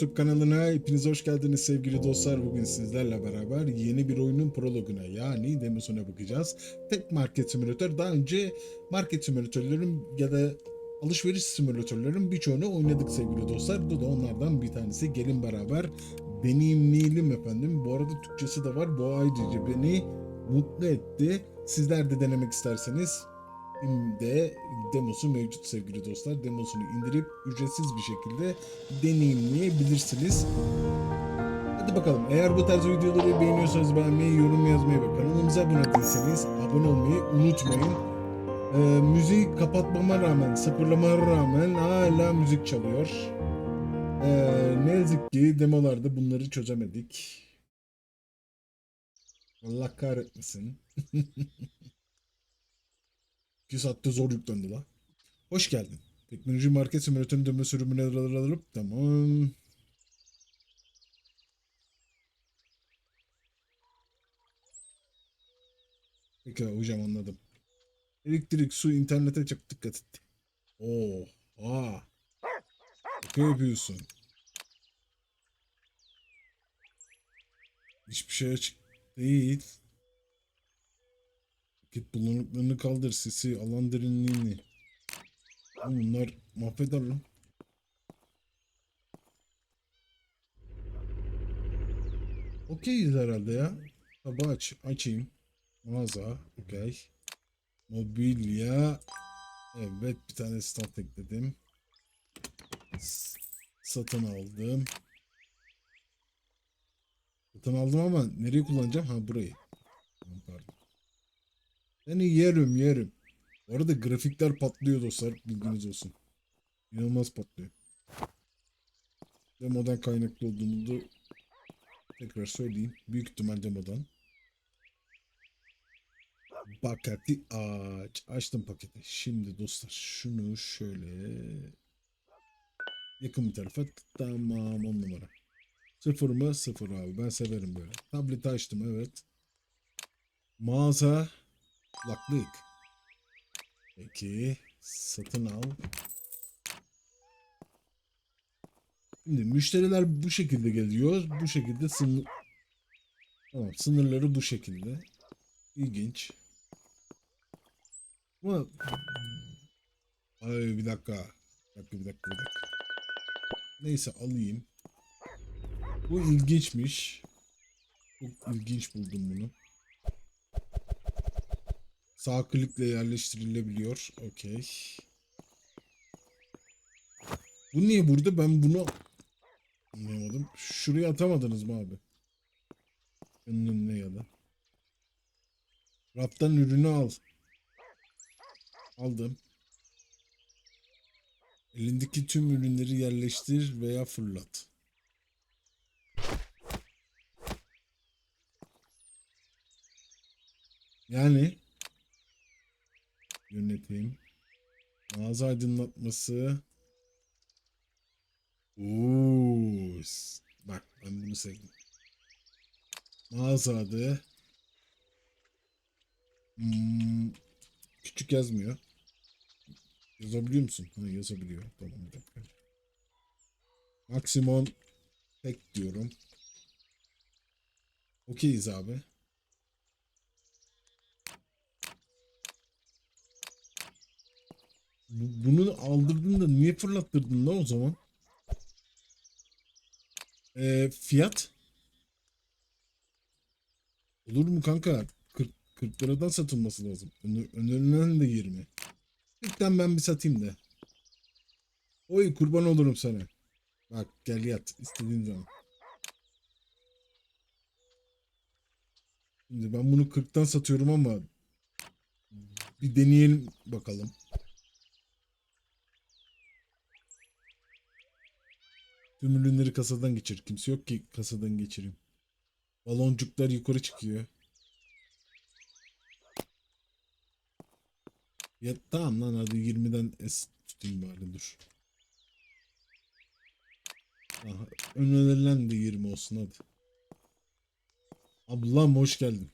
YouTube kanalına hepiniz hoş geldiniz sevgili dostlar. Bugün sizlerle beraber yeni bir oyunun prologuna yani demosuna bakacağız. Tek market simülatör. Daha önce market simülatörlerin ya da alışveriş simülatörlerin birçoğunu oynadık sevgili dostlar. Bu da onlardan bir tanesi. Gelin beraber deneyimleyelim efendim. Bu arada Türkçesi de var. Bu ayrıca beni mutlu etti. Sizler de denemek isterseniz de demosu mevcut sevgili dostlar. Demosunu indirip ücretsiz bir şekilde deneyimleyebilirsiniz. Hadi bakalım. Eğer bu tarz videoları beğeniyorsanız beğenmeyi, yorum yazmayı ve kanalımıza abone değilseniz abone olmayı unutmayın. Ee, müziği kapatmama rağmen, sıfırlamama rağmen hala müzik çalıyor. Ee, ne yazık ki demolarda bunları çözemedik. Allah kahretmesin. 2 saatte zor yüklendi la. Hoş geldin. Teknoloji market simülatörün dönme sürümüne alıp tamam. Peki hocam anladım. Elektrik, su, internete çok dikkat et. Oo, aa. Şaka yapıyorsun. Hiçbir şey açık değil. Git bulanıklarını kaldır sisi alan derinliğini. Bunlar mahveder lan. Okeyiz herhalde ya. Tabi aç. Açayım. Mağaza. Okey. Mobilya. Evet bir tane stand ekledim. S- satın aldım. Satın aldım ama nereye kullanacağım? Ha burayı. Seni yerim yerim. Bu arada grafikler patlıyor dostlar. Bilginiz olsun. İnanılmaz patlıyor. Demodan kaynaklı olduğunu da tekrar söyleyeyim. Büyük ihtimal demodan. Paketi aç. Açtım paketi. Şimdi dostlar şunu şöyle yakın bir tarafa. Tamam on numara. Sıfır mı? Sıfır abi. Ben severim böyle. Tableti açtım evet. Mağaza Kulaklık. Peki. Satın al. Şimdi müşteriler bu şekilde geliyor. Bu şekilde sınır... Tamam sınırları bu şekilde. İlginç. Ama... Ay bir dakika. Bir dakika bir dakika bir dakika. Neyse alayım. Bu ilginçmiş. Çok ilginç buldum bunu. Sağ klikle yerleştirilebiliyor. Okey. Bu niye burada? Ben bunu anlayamadım. Şuraya atamadınız mı abi? Önüne ya da. Raftan ürünü al. Aldım. Elindeki tüm ürünleri yerleştir veya fırlat. Yani Yönetim. Mağaza aydınlatması. Oo, bak ben bunu sevdim. Mağaza adı. Hmm, küçük yazmıyor. Yazabiliyor musun? Ha, yazabiliyor. Tamam bir dakika. Maksimum tek diyorum. Okeyiz abi. Bu- Bunu aldırdın da niye fırlattırdın lan o zaman? Ee, fiyat? Olur mu kanka? 40, 40 liradan satılması lazım. Önerilen de 20. 40'tan ben bir satayım da. Oy kurban olurum sana. Bak gel yat istediğin zaman. Şimdi ben bunu 40'tan satıyorum ama bir deneyelim bakalım. Tüm ürünleri kasadan geçir. Kimse yok ki kasadan geçireyim. Baloncuklar yukarı çıkıyor. Ya tamam lan hadi 20'den es tutayım bari dur. Aha, önerilen de 20 olsun hadi. Ablam hoş geldin.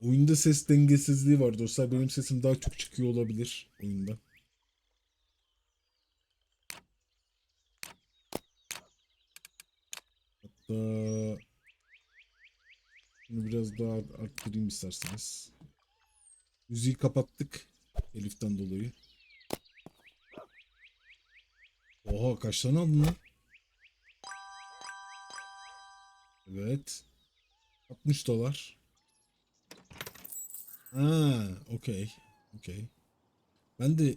Oyunda ses dengesizliği var dostlar. Benim sesim daha çok çıkıyor olabilir oyunda. Ee, Hatta bunu biraz daha arttırayım isterseniz. Müziği kapattık Elif'ten dolayı. Oha kaç tane aldın lan? Evet. 60 dolar. Ha, okey. Okey. Ben de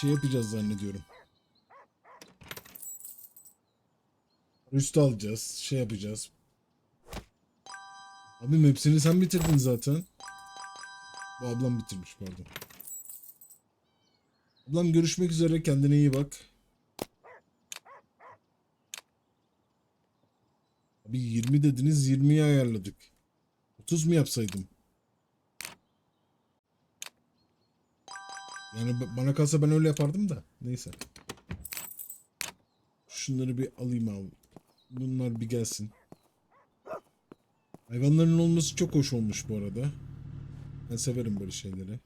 şey yapacağız zannediyorum. Üstü alacağız. Şey yapacağız. Abim hepsini sen bitirdin zaten. Bu ablam bitirmiş pardon. Ablam görüşmek üzere kendine iyi bak. Abi 20 dediniz 20'yi ayarladık. 30 mu yapsaydım? Yani ba- bana kalsa ben öyle yapardım da. Neyse. Şunları bir alayım abi. Bunlar bir gelsin. Hayvanların olması çok hoş olmuş bu arada. Ben severim böyle şeyleri.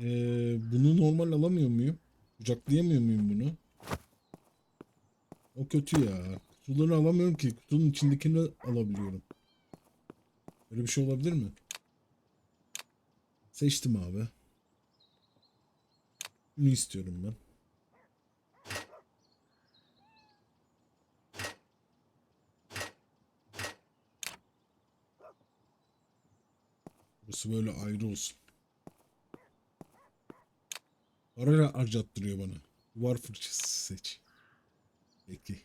Ee, bunu normal alamıyor muyum? Kucaklayamıyor muyum bunu? O kötü ya. Kutuları alamıyorum ki. Kutunun içindekini alabiliyorum. Böyle bir şey olabilir mi? Seçtim abi. Bunu istiyorum ben. Burası böyle ayrı olsun. Para harcattırıyor bana. Duvar fırçası seç. Peki.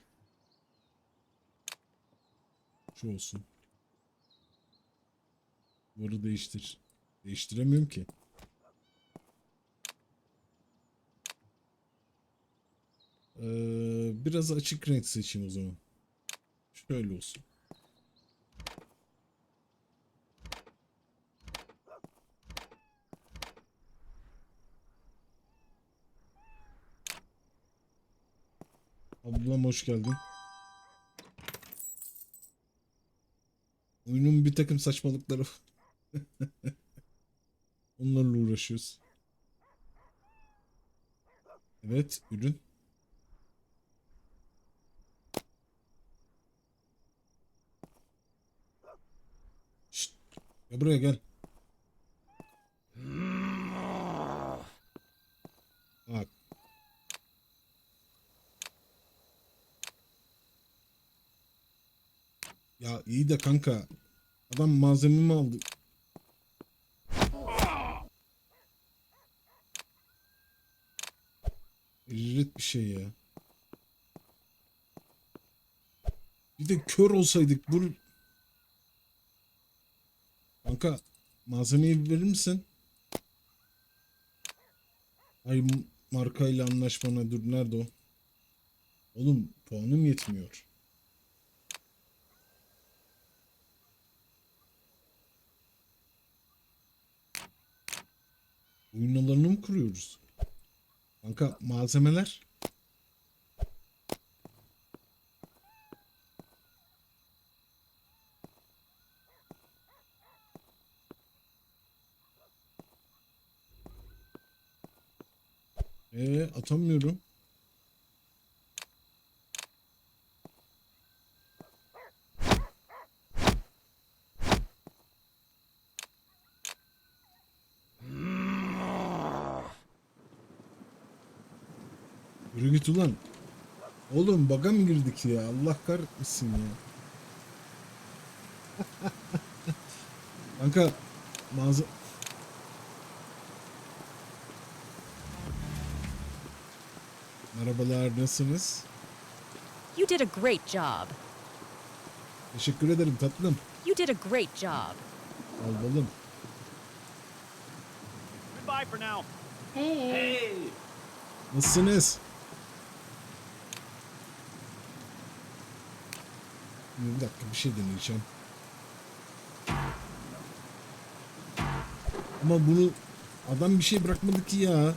Şu olsun. Duvarı değiştir. Değiştiremiyorum ki. Ee, biraz açık renk seçeyim o zaman. Şöyle olsun. Ablam hoş geldin. Oyunun bir takım saçmalıkları. Onlarla uğraşıyoruz. Evet, ürün. Şşt, ya buraya gel. Bak. Ya iyi de kanka. Adam malzememi aldı. Recret bir şey ya. Bir de kör olsaydık bu... Kanka malzemeyi verir misin? Ay markayla anlaşmana dur nerede o? Oğlum puanım yetmiyor. Oyun alanını mı kuruyoruz? Kanka malzemeler. Ee atamıyorum. Git ulan. Oğlum baga mı girdik ya? Allah kahretmesin ya. Kanka mağaza... Merhabalar nasılsınız? You did a great job. Teşekkür ederim tatlım. You did a great job. Al balım. Goodbye for now. Hey. Nasılsınız? Bir dakika bir şey deneyeceğim. Ama bunu adam bir şey bırakmadı ki ya.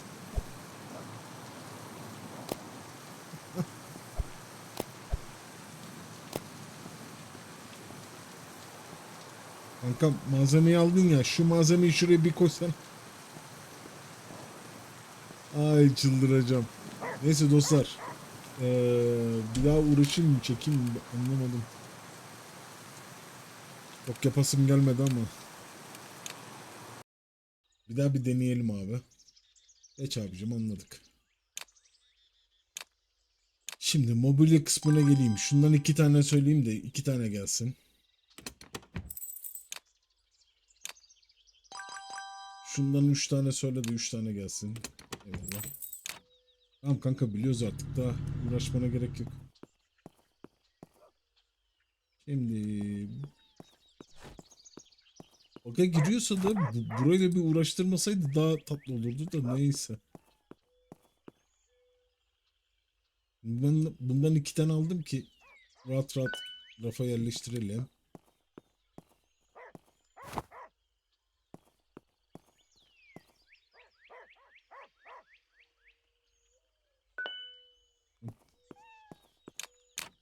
Kanka malzemeyi aldın ya. Şu malzemeyi şuraya bir koysan. Ay çıldıracağım. Neyse dostlar. Ee, bir daha uğraşayım mı çekeyim mi anlamadım. Çok yapasım gelmedi ama. Bir daha bir deneyelim abi. Geç abicim anladık. Şimdi mobilya kısmına geleyim. Şundan iki tane söyleyeyim de iki tane gelsin. Şundan üç tane söyle de üç tane gelsin. Eyvallah. Tamam kanka biliyoruz artık daha uğraşmana gerek yok. Şimdi Oka giriyorsa da bu, burayla bir uğraştırmasaydı daha tatlı olurdu da neyse. Ben bundan iki tane aldım ki rahat rahat rafa yerleştirelim.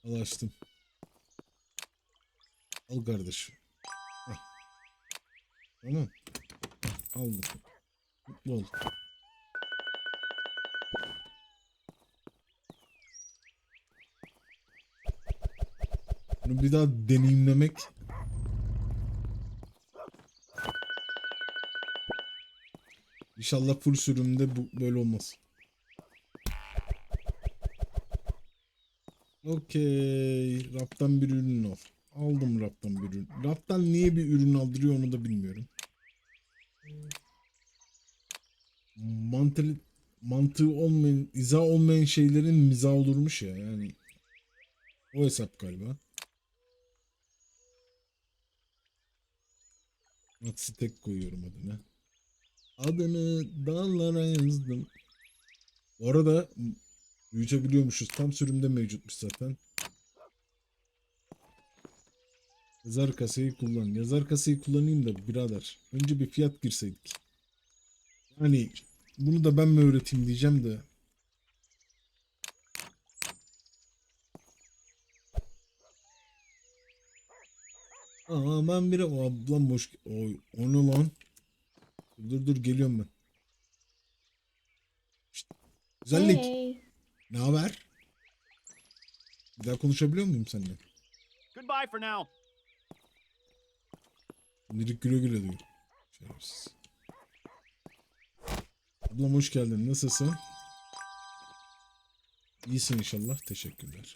Al açtım. Al kardeşim. Tamam. Hah, Aldım. Mutlu ol. Bunu bir daha deneyimlemek İnşallah full sürümde bu böyle olmaz. Okey. Raptan bir ürün al. Aldım raptan bir ürün. Raptan niye bir ürün aldırıyor onu da bilmiyorum. Mantığı, mantığı olmayan, izah olmayan şeylerin mizah olurmuş ya yani. O hesap galiba. Natsi tek koyuyorum adına. Adını dağlara yazdım. Bu arada büyütebiliyormuşuz. Tam sürümde mevcutmuş zaten. Yazar kasayı kullan. Yazar kasayı kullanayım da birader. Önce bir fiyat girseydik. Yani bunu da ben mi öğreteyim diyeceğim de. Aa ben biri o ablam boş. Oy, o ne lan? Dur dur geliyorum ben. Şşt, Güzellik. Hey. Ne haber? Bir daha konuşabiliyor muyum seninle? Goodbye for now. Şimdilik güle güle diyor. Şerefsiz. Ablam hoş geldin. Nasılsın? İyisin inşallah. Teşekkürler.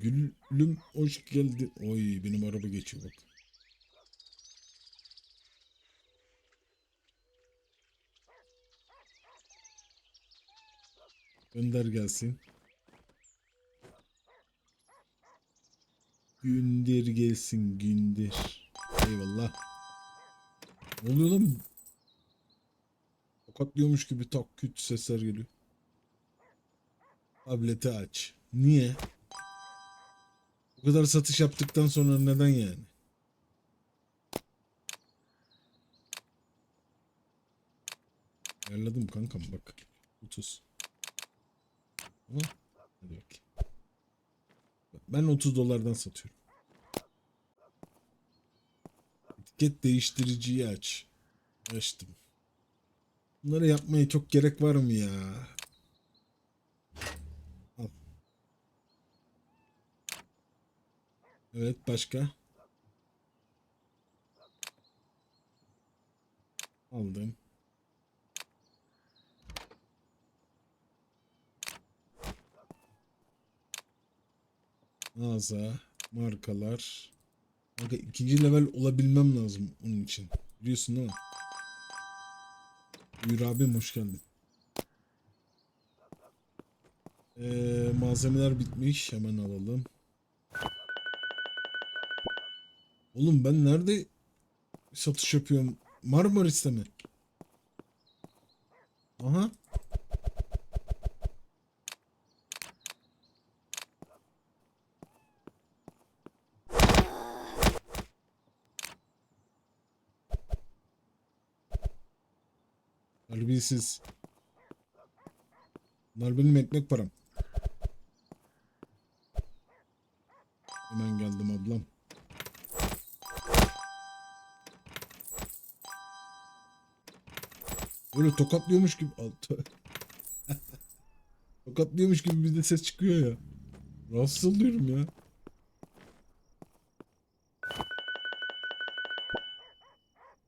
Gülüm hoş geldin. Oy benim araba geçiyor bak. Gönder gelsin. Gündür gelsin gündür. Eyvallah. Ne oluyor lan? Tokatlıyormuş gibi tak küt sesler geliyor. Tableti aç. Niye? Bu kadar satış yaptıktan sonra neden yani? Ayarladım kankam bak. 30. Ama hadi bakayım. Ben 30 dolardan satıyorum. Etiket değiştiriciyi aç. Açtım. Bunları yapmaya çok gerek var mı ya? Al. Evet başka? Aldım. Mağaza, markalar. Kanka ikinci level olabilmem lazım onun için. Biliyorsun değil mi? Buyur abim hoş geldin. Ee, malzemeler bitmiş. Hemen alalım. Oğlum ben nerede satış yapıyorum? Marmaris'te mi? sevgisiz. Bunlar benim ekmek param. Hemen geldim ablam. Böyle tokatlıyormuş gibi altı. tokatlıyormuş gibi bizde ses çıkıyor ya. Rahatsız oluyorum ya.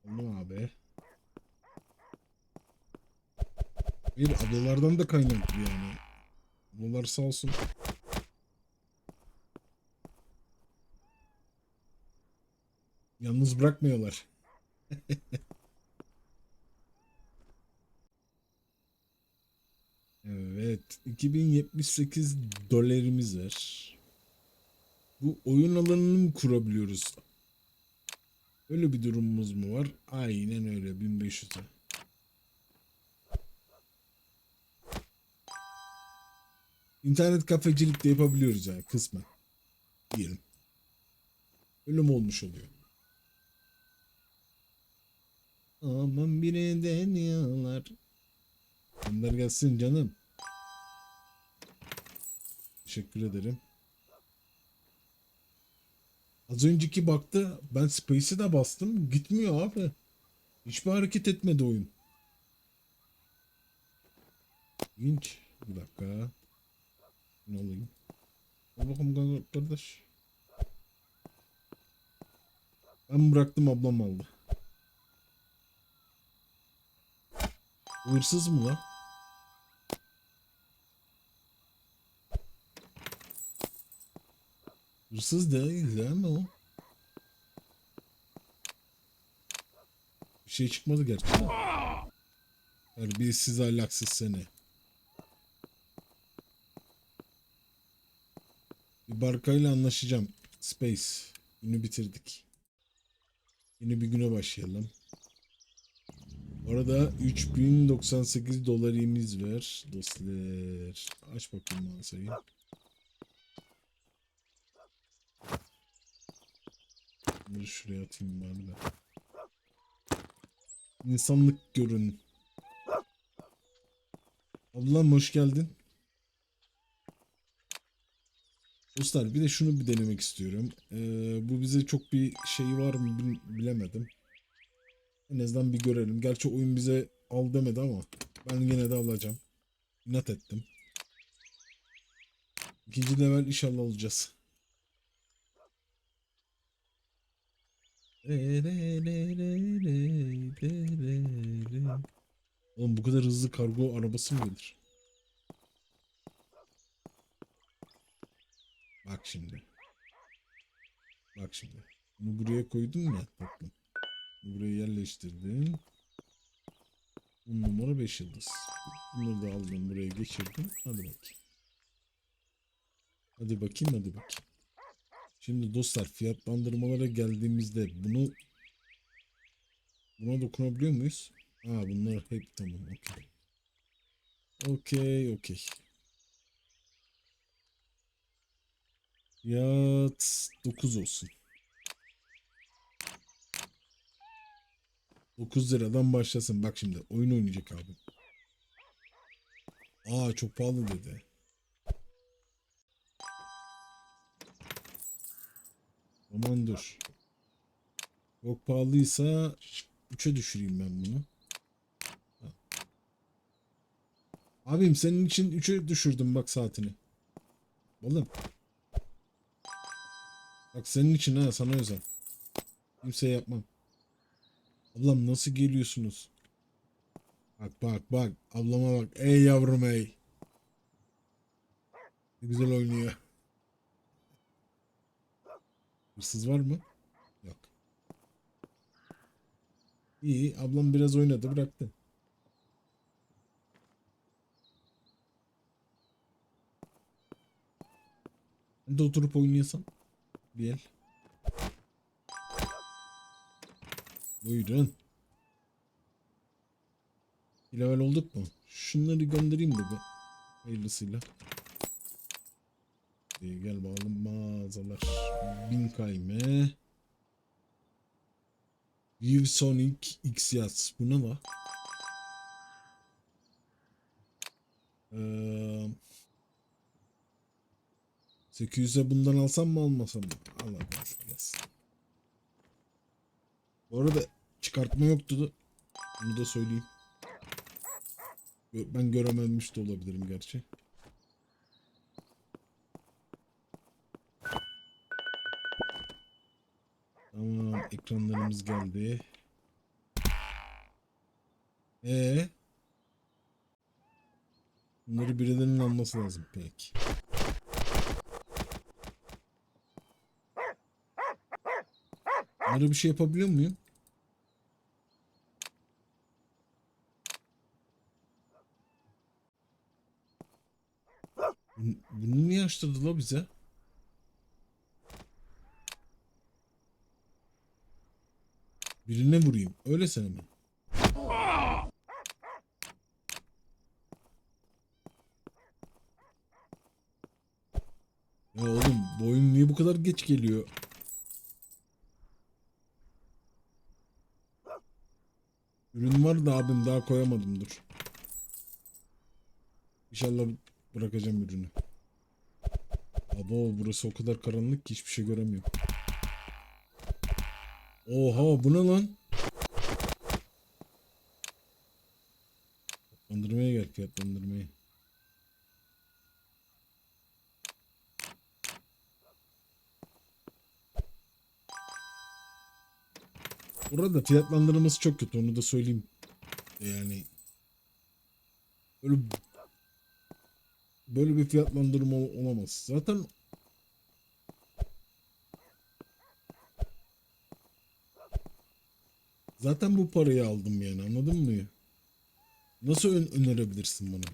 Aman abi. Bir ablalardan da kaynaklı yani. Ablalar sağ olsun. Yalnız bırakmıyorlar. Evet. 2078 dolarımız var. Bu oyun alanını mı kurabiliyoruz? Öyle bir durumumuz mu var? Aynen öyle. 1500'e. İnternet kafecilik de yapabiliyoruz yani kısmen. Diyelim. Öyle mi olmuş oluyor? Aman biri deniyorlar. Gönder gelsin canım. Teşekkür ederim. Az önceki baktı ben Space'e de bastım. Gitmiyor abi. Hiçbir hareket etmedi oyun. İlginç. Bir dakika. Ne alayım? Al bakalım kanka kardeş. Ben bıraktım ablam aldı. Hırsız mı lan? Hırsız değil değil mi o? Bir şey çıkmadı gerçi. Terbiyesiz ahlaksız seni. Barkayla anlaşacağım. Space. Günü bitirdik. Yeni bir güne başlayalım. Orada 3098 dolarımız var dostlar. Aç bakayım masayı. Bunları şuraya atayım bari de. İnsanlık görün. Ablam hoş geldin. Dostlar bir de şunu bir denemek istiyorum. Ee, bu bize çok bir şey var mı bil- bilemedim. En azından bir görelim. Gerçi oyun bize al demedi ama ben yine de alacağım. İnat ettim. İkinci level inşallah alacağız. Oğlum bu kadar hızlı kargo arabası mı gelir? Bak şimdi. Bak şimdi. Bunu buraya koydum ya tatlım. Buraya yerleştirdim. 10 numara 5 yıldız. Bunları da aldım buraya geçirdim. Hadi bakayım. Hadi bakayım hadi bakayım. Şimdi dostlar fiyatlandırmalara geldiğimizde bunu buna dokunabiliyor muyuz? Ha bunlar hep tamam okey. Okey okey. Fiyat 9 olsun. 9 liradan başlasın. Bak şimdi oyun oynayacak abi. Aa çok pahalı dedi. Aman dur. Çok pahalıysa 3'e düşüreyim ben bunu. Abim senin için 3'e düşürdüm bak saatini. Oğlum. Bak senin için ha sana özel. Kimseye yapmam. Ablam nasıl geliyorsunuz? Bak bak bak. Ablama bak. Ey yavrum ey. Ne güzel oynuyor. Hırsız var mı? Yok. İyi. Ablam biraz oynadı bıraktı. Ben de oturup oynayasam. Bir el. Buyurun. Level olduk mu? Şunları göndereyim de bir. Hayırlısıyla. Ee, gel bakalım mağazalar. Bin kayme. ViewSonic X yaz. Bu ne la? Ee, 800'e bundan alsam mı almasam mı? Allah gelsin. Bu arada çıkartma yoktu da. Bunu da söyleyeyim. Ben görememiş de olabilirim gerçi. Tamam ekranlarımız geldi. Ee, Bunları birilerinin alması lazım peki. Bunlara bir şey yapabiliyor muyum? Bunu niye açtırdı la bize? Birine vurayım. Öylesene mi? Ya oğlum bu oyun niye bu kadar geç geliyor? Ürün var da abim daha koyamadım dur. İnşallah bırakacağım ürünü. Abo burası o kadar karanlık ki hiçbir şey göremiyorum. Oha bu ne lan? Fiyatlandırmaya gel fiyatlandırmaya. Burada fiyatlandırması çok kötü onu da söyleyeyim. Yani böyle böyle bir fiyatlandırma ol- olamaz. Zaten zaten bu parayı aldım yani anladın mı? Nasıl ön- önerebilirsin bana?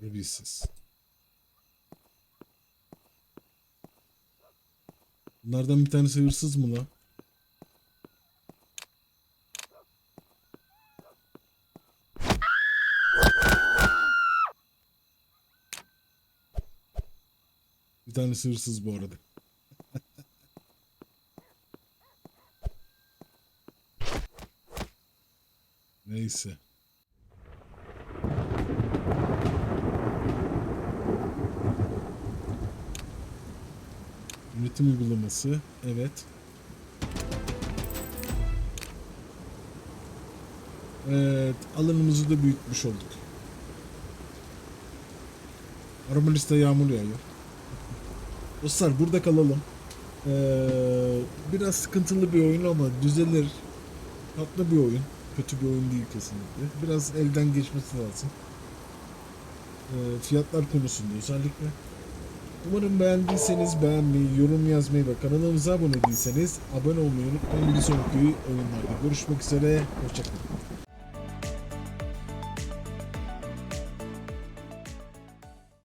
Terbiyesiz. Bunlardan bir tanesi hırsız mı la? Bir tanesi hırsız bu arada. Neyse. Üretim uygulaması. Evet. Evet. Alanımızı da büyütmüş olduk. Armaliste yağmur yağıyor. Dostlar burada kalalım. Ee, biraz sıkıntılı bir oyun ama düzelir. Tatlı bir oyun. Kötü bir oyun değil kesinlikle. Biraz elden geçmesi lazım. Ee, fiyatlar konusunda özellikle. Umarım beğendiyseniz beğenmeyi, yorum yazmayı ve kanalımıza abone değilseniz abone olmayı unutmayın. Bir sonraki oyunlarda görüşmek üzere. Hoşçakalın.